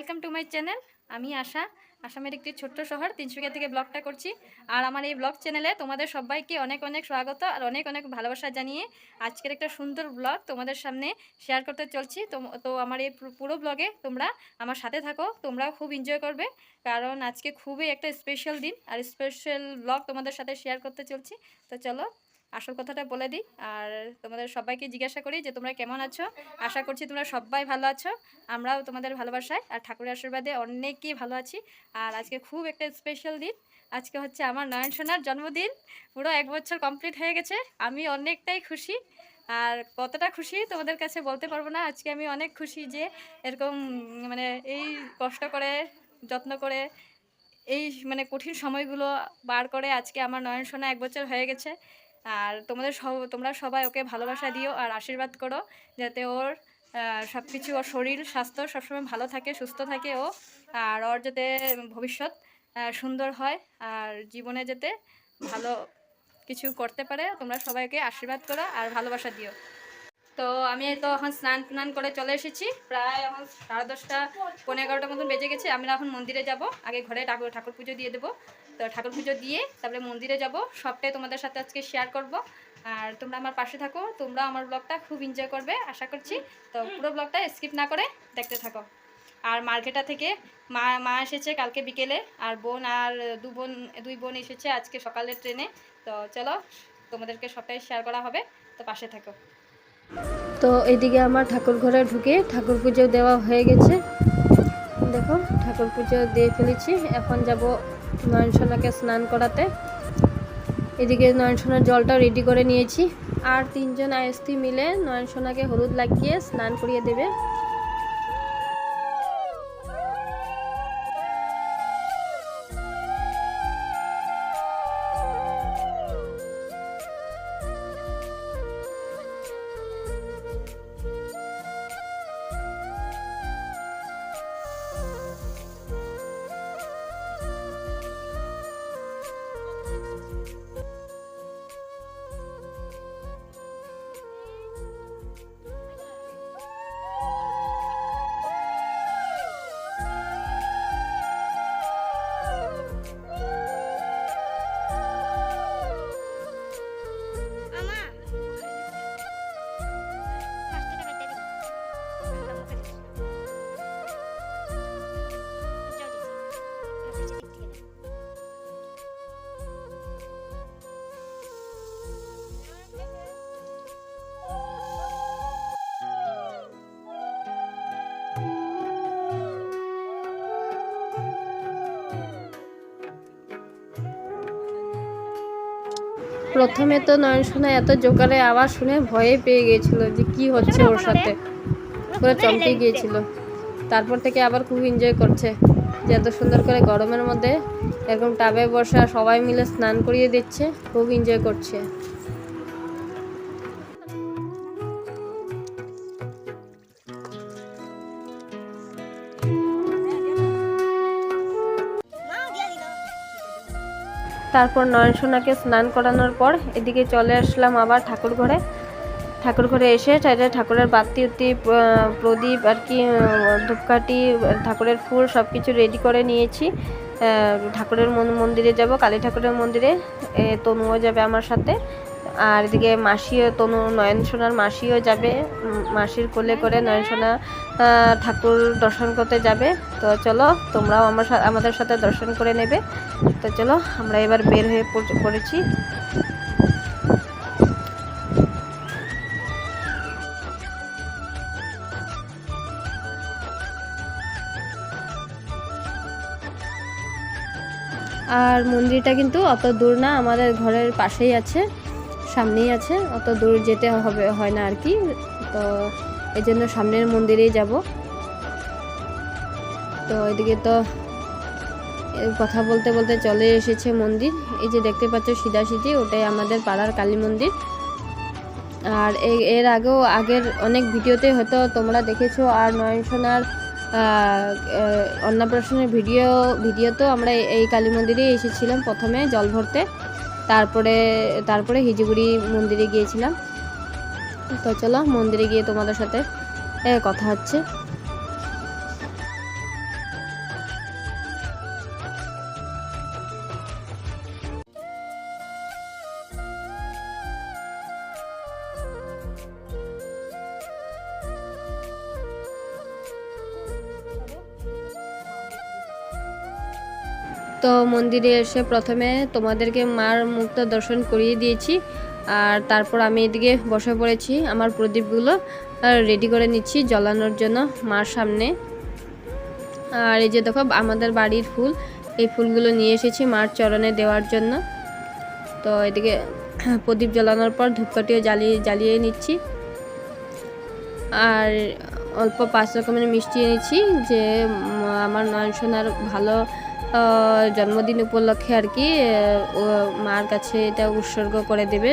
Welcome to my channel. আমি আশা। আসামের একটি ছোট্ট শহর তিনসুকিয়া থেকে ব্লগটা করছি। আর আমার এই ব্লগ চ্যানেলে তোমাদের সবাইকে অনেক অনেক স্বাগত আর অনেক অনেক ভালোবাসা জানিয়ে আজকের একটা সুন্দর ব্লগ তোমাদের সামনে শেয়ার করতে চলছি। তো আমার এই পুরো ব্লগে তোমরা আমার সাথে থাকো, তোমরাও খুব এনজয় করবে। কারণ আজকে খুবই একটা স্পেশাল দিন আর স্পেশাল ব্লগ তোমাদের সাথে শেয়ার করতে চলছি। তো চলো আসল কথাটা বলে দিই। আর তোমাদের সবাইকে জিজ্ঞাসা করি যে, তোমরা কেমন আছো? আশা করছি তোমরা সবাই ভালো আছো। আমরাও তোমাদের ভালোবাসায়। আর ঠাকুরের আশীর্বাদে অনেকই ভালো আছি। আর আজকে খুব একটা স্পেশাল দিন। আজকে হচ্ছে আমার নয়ন সোনার জন্মদিন। পুরো এক বছর কমপ্লিট হয়ে গেছে। আমি অনেকটাই খুশি। আর কতটা খুশি তোমাদের কাছে বলতে পারব না। আজকে আমি অনেক খুশি যে, এরকম মানে এই কষ্ট করে, যত্ন করে, এই মানে কঠিন সময়গুলো বার করে আজকে আমার নয়ন সোনা এক বছর হয়ে গেছে। আর তোমাদের সব, তোমরা সবাই ওকে ভালোবাসা দিও আর আশীর্বাদ করো যাতে ওর সব কিছু ওর শরীর, স্বাস্থ্য সবসময় ভালো থাকে, সুস্থ থাকে ও, আর ওর যাতে ভবিষ্যৎ সুন্দর হয় আর জীবনে যেতে ভালো কিছু করতে পারে, তোমরা সবাইকে আশীর্বাদ করো আর ভালোবাসা দিও। তো আমি তো এখন স্নান টান করে চলে এসেছি। প্রায় এখন সাড়ে দশটা পনেরো এগারোটার মতন বেজে গেছে। আমরা এখন মন্দিরে যাব। আগে ঘরে ঠাকুর ঠাকুর পুজো দিয়ে দেবো। তো ঠাকুর পুজো দিয়ে তারপরে মন্দিরে যাব। সবটাই তোমাদের সাথে আজকে শেয়ার করব। আর তোমরা আমার পাশে থাকো। তোমরা আমার ব্লগটা খুব এনজয় করবে আশা করছি। তো পুরো ব্লগটা স্কিপ না করে দেখতে থাকো। আর মার্কেটা থেকে মা মা এসেছে কালকে বিকেলে। আর বোন আর দু বোন দুই বোন এসেছে আজকে সকালের ট্রেনে তো চলো তোমাদেরকে সবটাই শেয়ার করা হবে। তো পাশে থাকো। তো এদিকে আমার ঠাকুর ঘরে ঢুকে ঠাকুর পুজো দেওয়া হয়ে গেছে। দেখো, ঠাকুর পুজো দিয়ে ফেলেছি। এখন যাব নয়নসোনাকে স্নান করাতে। এদিকে নয়নসোনার জলটা রেডি করে নিয়েছি। আর তিনজন আয়স্তি মিলে নয়নসোনাকে হলুদ লাগিয়ে স্নান করিয়ে দেবে। প্রথমে তো নয়নসোনা এত জোকারে আওয়াজ শুনে ভয়ে পেয়ে গিয়েছিল যে কি হচ্ছে ওর সাথে। পুরো চমকে গিয়েছিল। তারপর থেকে আবার খুব এনজয় করছে। যে এত সুন্দর করে গরমের মধ্যে এরকম টাবে বসা সবাই মিলে স্নান করিয়ে দিচ্ছে খুব এনজয় করছে। তারপর নয়নসোনাকে স্নান করানোর পর এদিকে চলে আসলাম আবার ঠাকুর ঘরে ঠাকুর ঘরে এসে চাইলে ঠাকুরের বাতি, উতি প্রদীপ আর কি ধূপকাঠি, ঠাকুরের ফুল সব কিছু রেডি করে নিয়েছি। ঠাকুরের মন- মন্দিরে যাব, কালী ঠাকুরের মন্দিরে। তনুও যাবে আমার সাথে। আর এদিকে মাসিও তনু নয়নসোনার মাসিও যাবে। মাসির কোলে করে নয়নসোনা আহ, ঠাকুর দর্শন করতে যাবে। তো চলো তোমরাও আমার আমাদের সাথে দর্শন করে নেবে। তো চলো আমরা এবার বের হয়ে পড়- পড়েছি। আর মন্দিরটা কিন্তু অত দূর না আমাদের ঘরের পাশেই আছে। সামনেই আছে, অত দূর যেতে হবে, হয় না আর কি। তো এই জন্য সামনের মন্দিরেই যাব। তো এদিকে তো কথা বলতে বলতে চলে এসেছে মন্দির। এই যে দেখতে পাচ্ছ সিধাসিধি, ওটাই আমাদের পাড়ার কালী মন্দির। আর এর আগেও, আগের অনেক ভিডিওতে হয়তো তোমরা দেখেছ, আর নয়নসোনার অন্নপ্রাশনের ভিডিও ভিডিও তো আমরা এই কালী মন্দিরেই এসেছিলাম প্রথমে জল ভরতে। তারপরে তারপরে হিজিগুড়ি মন্দিরে গিয়েছিলাম। তো চলো মন্দিরে গিয়ে তোমাদের সাথে কথা হচ্ছে। তো মন্দিরে এসে প্রথমে তোমাদেরকে মার মুখটা দর্শন করিয়ে দিয়েছি। আর তারপর আমি এদিকে বসে পড়েছি, আমার প্রদীপগুলো রেডি করে নিচ্ছি জ্বালানোর জন্য মার সামনে। আর এই যে দেখো, আমাদের বাড়ির ফুল, এই ফুলগুলো নিয়ে এসেছি মার চরণে দেওয়ার জন্য। তো এদিকে প্রদীপ জ্বালানোর পর ধূপকাঠিও জ্বালিয়ে জ্বালিয়ে নিচ্ছি। আর অল্প পাঁচ রকমের মিষ্টি এনেছি যে আমার নয়নসোনার ভালো জন্মদিন উপলক্ষে আর কি ও মার কাছে এটা উৎসর্গ করে দেবে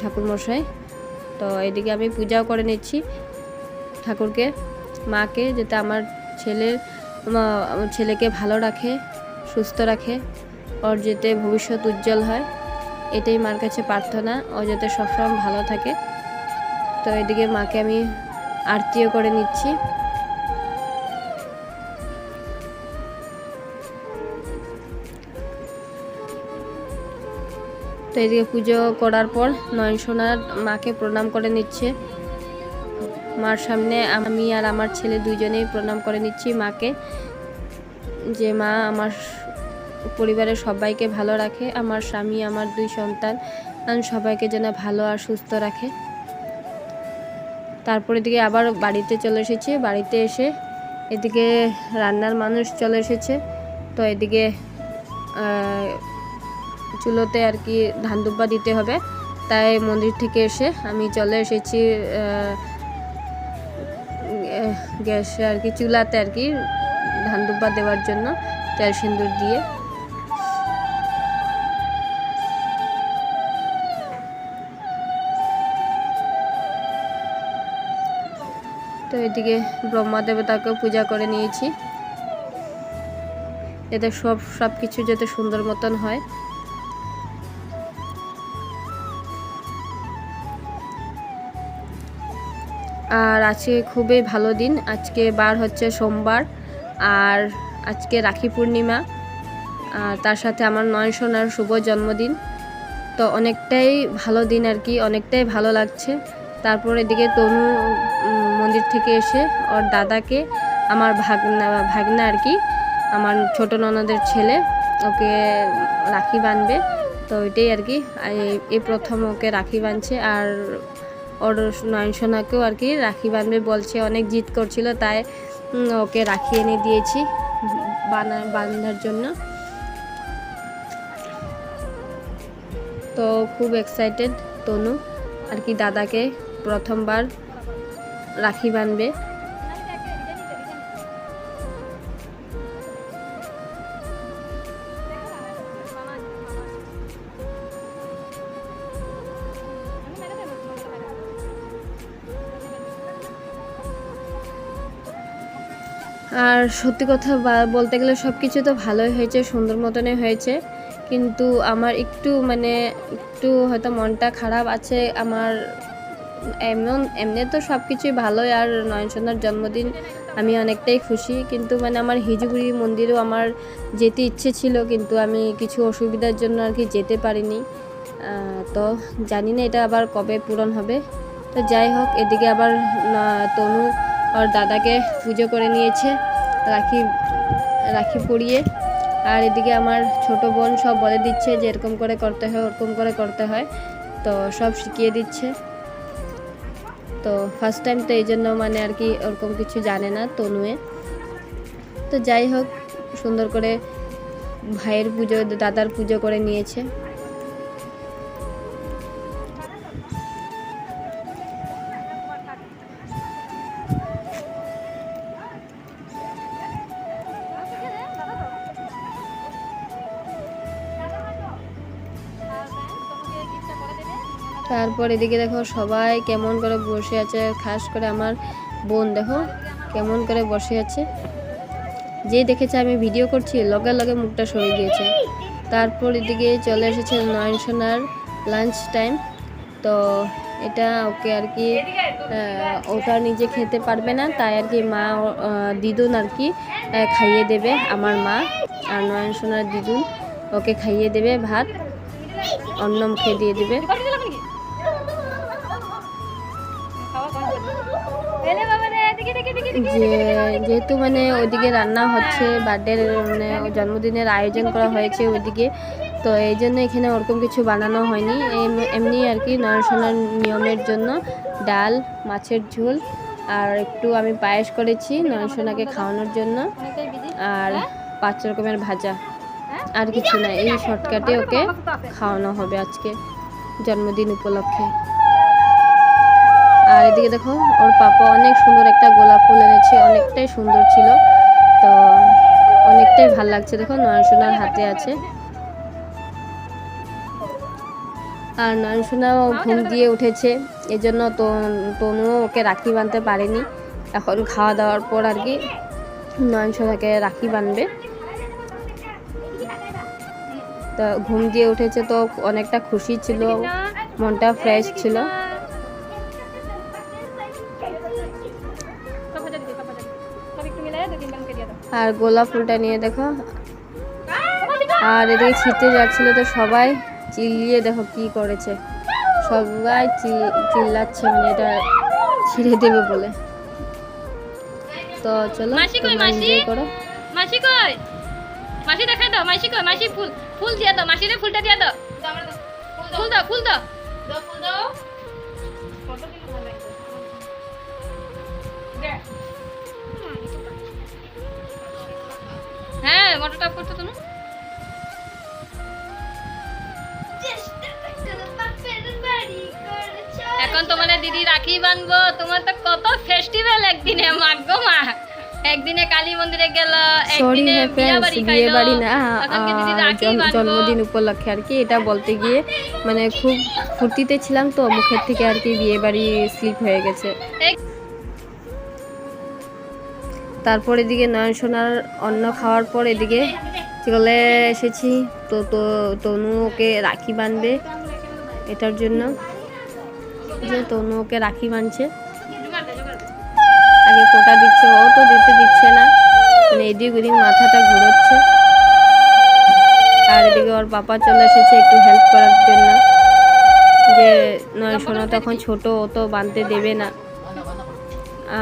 ঠাকুরমশাই। তো এদিকে আমি পূজাও করে নিচ্ছি ঠাকুরকে, মাকে, যাতে আমার ছেলের ছেলেকে ভালো রাখে, সুস্থ রাখে, ওর যাতে ভবিষ্যৎ উজ্জ্বল হয়, এটাই মার কাছে প্রার্থনা, ও যাতে সবসময় ভালো থাকে। তো এদিকে মাকে আমি আরতিও করে নিচ্ছি। তো এদিকে পুজো করার পর নয়নসোনার মাকে প্রণাম করে নিচ্ছে। মার সামনে আমি আর আমার ছেলে দুজনেই প্রণাম করে নিচ্ছি মাকে। যে মা আমার পরিবারের সবাইকে ভালো রাখে, আমার স্বামী, আমার দুই সন্তান সবাইকে যেন ভালো আর সুস্থ রাখে। তারপরে দিকে আবার বাড়িতে চলে এসেছি। বাড়িতে এসে এদিকে রান্নার মানুষ চলে এসেছে। তো এদিকে চুলোতে আর কি ধান দুব্বা দিতে হবে। তাই মন্দির থেকে এসে আমি চলে এসেছি গ্যাসে আর কি চুলাতে আর কি ধান দুব্বা দেওয়ার জন্য তেল সিন্দুর দিয়ে। তো এদিকে ব্রহ্মা দেবতাকেও পূজা করে নিয়েছি। এতে সব সব কিছু যাতে সুন্দর মতন হয়। আর আজকে খুবই ভালো দিন। আজকে বার হচ্ছে সোমবার আর আজকে রাখি পূর্ণিমা। আর তার সাথে আমার নয় সোনার শুভ জন্মদিন। তো অনেকটাই ভালো দিন আর কি, অনেকটাই ভালো লাগছে। তারপর এদিকে তনু মন্দির থেকে এসে ওর দাদাকে, আমার ভাগনা ভাগনা আর কি, আমার ছোট ননদের ছেলে, ওকে রাখি বাঁধবে তো ওইটাই আর কি, এই- প্রথম ওকে রাখি বাঁধছে আর ওর নয়নসোনাকেও আর কি, রাখি বানবে বলছে, অনেক জিদ করছিল, তাই ওকে রাখি এনে দিয়েছি, বানা, বান্ধার জন্য। তো খুব এক্সাইটেড তনু, আর কি দাদাকে প্রথমবার রাখি বাঁধবে আর সত্যি কথা বলতে গেলে সব কিছু তো ভালোই হয়েছে, সুন্দর মতনই হয়েছে। কিন্তু আমার একটু মানে একটু হয়তো মনটা খারাপ আছে, আমার এমন, এমনি তো সব কিছুই ভালোই। আর নয়নসন্ধ্যার জন্মদিন আমি অনেকটাই খুশি। কিন্তু মানে আমার হিজুগুড়ি মন্দিরেও আমার যেতে ইচ্ছে ছিল, কিন্তু আমি কিছু অসুবিধার জন্য আর কি যেতে পারিনি। তো জানি না এটা আবার কবে পূরণ হবে। তো যাই হোক, এদিকে আবার তনু ওর দাদাকে পুজো করে নিয়েছে, রাখি রাখি পরিয়ে। আর এদিকে আমার ছোট বোন সব বলে দিচ্ছে যে এরকম করে করতে হয়, ওরকম করে করতে হয়। তো সব শিখিয়ে দিচ্ছে। তো ফার্স্ট টাইম তো এই জন্য মানে আর কি ওরকম কিছু জানে না তনুয়ে। তো যাই হোক, সুন্দর করে ভাইয়ের পুজো, দাদার পুজো করে নিয়েছে। তারপর এদিকে দেখো সবাই কেমন করে বসে আছে, খাস করে আমার বোন দেখো কেমন করে বসে আছে। যে দেখেছে আমি ভিডিও করছি, লগে লগে মুখটা সরে গিয়েছে তারপর এদিকে চলে এসেছে নয়ন সোনার লাঞ্চ টাইম তো এটা ওকে আর কি ওটা নিজে খেতে পারবে না, তাই আর কি মা দিদুন আর কি খাইয়ে দেবে আমার মা আর নয়ন সোনার দিদুন। ওকে খাইয়ে দেবে ভাত অন্ন মুখে দিয়ে দেবে। যে যেহেতু মানে ওইদিকে রান্না হচ্ছে বার্থডের মানে জন্মদিনের আয়োজন করা হয়েছে ওইদিকে তো এই জন্য এখানে ওরকম কিছু বানানো হয়নি এম- এমনি আর কি নরসোনার নিয়মের জন্য ডাল মাছের ঝোল আর একটু আমি পায়েস করেছি নরসোনাকে খাওয়ানোর জন্য আর পাঁচ রকমের ভাজা হ্যাঁ? আর কিছু না এই শর্টকাটে ওকে খাওয়ানো হবে আজকে জন্মদিন উপলক্ষে আর এদিকে দেখো, ওর পাপা অনেক সুন্দর একটা গোলাপ ফুল এনেছে, অনেকটাই সুন্দর ছিল। তো অনেকটাই ভালো লাগছে দেখো, নয়নসোনার হাতে আছে। আর নয়নসোনাও ঘুম দিয়ে উঠেছে এই জন্য তো তনুও ওকে রাখি বাঁধতে পারেনি। এখন খাওয়া দাওয়ার পর আর কি নয়নসোনাকে রাখি বাঁধবে। তো ঘুম দিয়ে উঠেছে তো অনেকটা খুশি ছিল, মনটা ফ্রেশ ছিল। আর গোলাপ ফুলটা নিয়ে দেখো। আর এদিকে ছিটতে যাচ্ছিল তো সবাই। চিল্লিয়ে দেখো কি করেছে। সবাই চিল্লাচ্ছে মানে এটা ছিঁড়ে দেবে বলে। তো চলো মাসি কই, তোমরা মাসি? করো। মাসি কই? মাসি দেখাই দাও মাসি কই? মাসি ফুল ফুল দিয়ে দাও মাসিরে ফুলটা দিয়ে দাও। ফুল দাও। ফুল দাও ফুল দাও। হ্যাঁ মোটরটা করতো তুমি? এখন তোমাদের দিদি রাখি বানবো। তোমার তো কত ফেস্টিভ্যাল একদিনে মাগো মা। একদিনে কালী মন্দিরে গেল একদিনে হ্যাঁ বিয়া বাড়ি না জন্মদিন উপলক্ষে আর কি এটা বলতে গিয়ে মানে খুব ফুর্তিতে ছিলাম তো মুখের থেকে আর কি বিয়ে বাড়ি স্লিপ হয়ে গেছে। তারপর এদিকে নয়ন সোনার অন্ন খাওয়ার পর এদিকে চলে এসেছি, তো তো, তনু ওকে রাখি বাঁধবে এটার জন্য। যে তনু ওকে রাখি বাঁধছে আগে কোটা দিচ্ছে, ও তো দিতে দিচ্ছে না। মানে এদিক ওদিক মাথাটা ঘুরোচ্ছে। আর এদিকে ওর পাপা চলে এসেছে একটু হেল্প করার জন্য। যে নয় সোনা তখন ছোট, ও তো বাঁধতে দেবে না।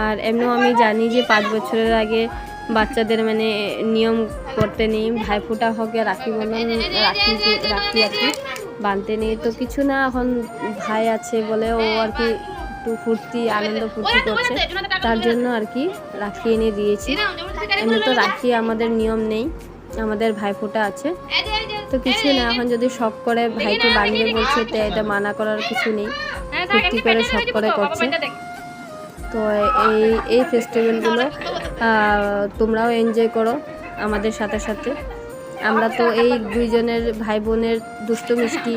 আর এমনিও আমি জানি যে পাঁচ বছরের আগে বাচ্চাদের মানে নিয়ম করতে নেই, ভাইফোঁটা হোক রাখি বন্ধন রাখি রাখি আর কি, বাঁধতে নেই। তো কিছু না, এখন ভাই আছে বলে ও আর কি একটু ফুর্তি, আনন্দ ফুর্তি করছে। তার জন্য আর কি রাখি এনে দিয়েছি। এমনি তো রাখি আমাদের নিয়ম নেই, আমাদের ভাইফোঁটা আছে। তো কিছু না, এখন যদি শখ করে ভাইকে বানিয়ে বলছে, তো এটা মানা করার কিছু নেই। ফুর্তি করে শখ করে করছে। তো এই এই ফেস্টিভ্যালগুলো তোমরাও এনজয় করো আমাদের সাথে সাথে। আমরা তো এই দুইজনের ভাই বোনের দুষ্ট মিষ্টি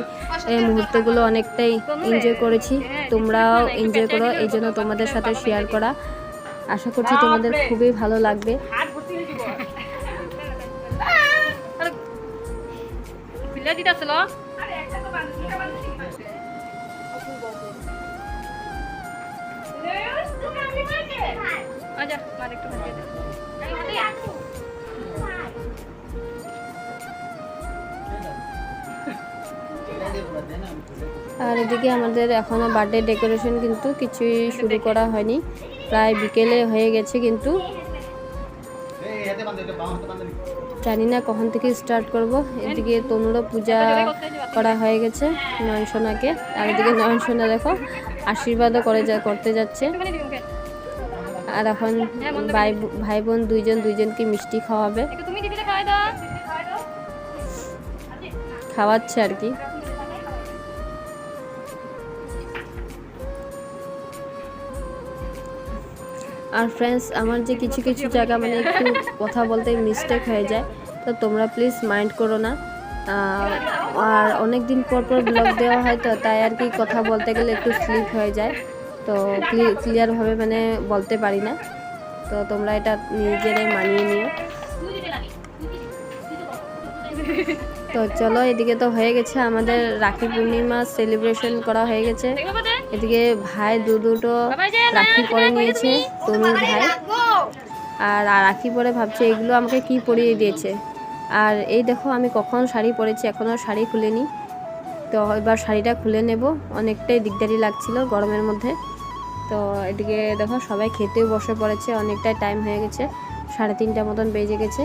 এই মুহূর্তগুলো অনেকটাই এনজয় করেছি। তোমরাও এনজয় করো, এই জন্য তোমাদের সাথে শেয়ার করা। আশা করছি তোমাদের খুবই ভালো লাগবে। আর এদিকে আমাদের এখনও বার্থডে ডেকোরেশন কিন্তু কিছুই শুরু করা হয়নি। প্রায় বিকেলে হয়ে গেছে কিন্তু। জানি না কখন থেকে স্টার্ট করব। এদিকে তনুরও পূজা করা হয়ে গেছে নয়নসোনাকে। আর এদিকে নয়নসোনা দেখো আশীর্বাদও করে যা করতে যাচ্ছে। আর এখন ভাই ভাই বোন দুইজন দুইজনকে মিষ্টি খাওয়াবে। খাওয়াচ্ছে আর কি। আর ফ্রেন্ডস আমার যে কিছু কিছু জায়গা মানে একটু কথা বলতে মিস্টেক হয়ে যায়, তো তোমরা প্লিজ মাইন্ড করো না। আর অনেক দিন পর পর ব্লগ দেওয়া হয়, তো তাই আর কি কথা বলতে গেলে একটু স্লিপ হয়ে যায়। তো ক্লিয়ারভাবে মানে বলতে পারি না। তো তোমরা এটা নিজেরাই মানিয়ে নিও। তো চলো, এদিকে তো হয়ে গেছে আমাদের রাখি পূর্ণিমা সেলিব্রেশন করা হয়ে গেছে। এদিকে ভাই দু দুটো রাখি পরে নিয়েছে, তনুর ভাই। আর আর রাখি পরে ভাবছে, এগুলো আমাকে কি পরিয়ে দিয়েছে? আর এই দেখো, আমি কখন শাড়ি পরেছি এখনও শাড়ি খুলিনি। তো এবার শাড়িটা খুলে নেব। অনেকটাই দিকদারি লাগছিল গরমের মধ্যে। তো এদিকে দেখো, সবাই খেতেও বসে পড়েছে অনেকটাই টাইম হয়ে গেছে। সাড়ে তিনটা মতন বেজে গেছে।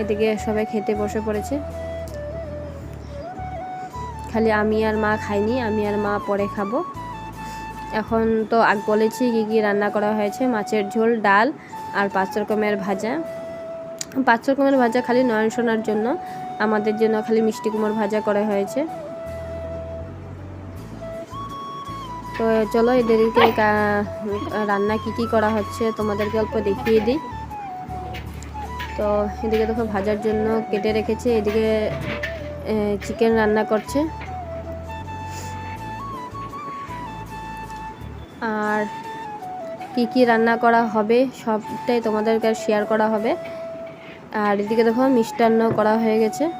এদিকে সবাই খেতে বসে পড়েছে। খালি আমি আর মা খাইনি, আমি আর মা পরে খাব। এখন তো আগ বলেছি কী কী রান্না করা হয়েছে, মাছের ঝোল, ডাল আর পাঁচ রকমের ভাজা। পাঁচ রকমের ভাজা খালি নয়ন সোনার জন্য, আমাদের জন্য খালি মিষ্টি কুমড় ভাজা করা হয়েছে। তো চলো এদেরকে রান্না কি কি করা হচ্ছে তোমাদেরকে অল্প দেখিয়ে দিই। তো এদিকে দেখো ভাজার জন্য কেটে রেখেছে, এদিকে চিকেন রান্না করছে। আর কি কি রান্না করা হবে সবটাই তোমাদেরকে শেয়ার করা হবে। আর এদিকে দেখো মিষ্টান্ন করা হয়ে গেছে।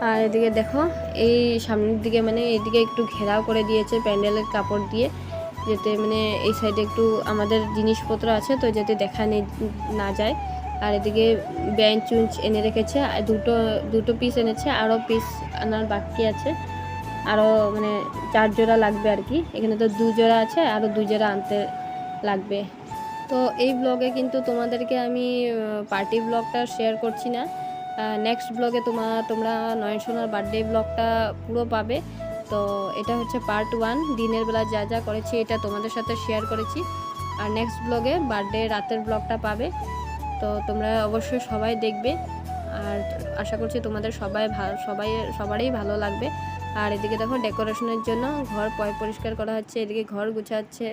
আর এদিকে দেখো এই সামনের দিকে মানে এদিকে একটু ঘেরাও করে দিয়েছে প্যান্ডেলের কাপড় দিয়ে, যাতে মানে এই সাইডে একটু আমাদের জিনিসপত্র আছে তো যাতে দেখা নে- যায়। আর এদিকে বেঞ্চ উঞ্চ এনে রেখেছে দুটো দুটো পিস এনেছে আরও পিস আনার বাকি আছে। আরও মানে চার জোড়া লাগবে আর কি। এখানে তো দু জোড়া আছে আরও দু জোড়া আনতে লাগবে। তো এই ব্লগে কিন্তু তোমাদেরকে আমি পার্টি ব্লগটা শেয়ার করছি না। নেক্সট ব্লগে তোমার তোমরা নয়নসোনার বার্থডে ব্লগটা পুরো পাবে। তো এটা হচ্ছে পার্ট ওয়ান দিনের বেলা যা যা করেছি এটা তোমাদের সাথে শেয়ার করেছি। আর নেক্সট ব্লগে বার্থডে রাতের ব্লগটা পাবে। তো তোমরা অবশ্যই সবাই দেখবে। আর আশা করছি তোমাদের সবাই সবাই, সবারই ভালো লাগবে। আর এদিকে দেখো ডেকোরেশনের জন্য ঘর পয় পরিষ্কার করা হচ্ছে এদিকে ঘর গুছাচ্ছে।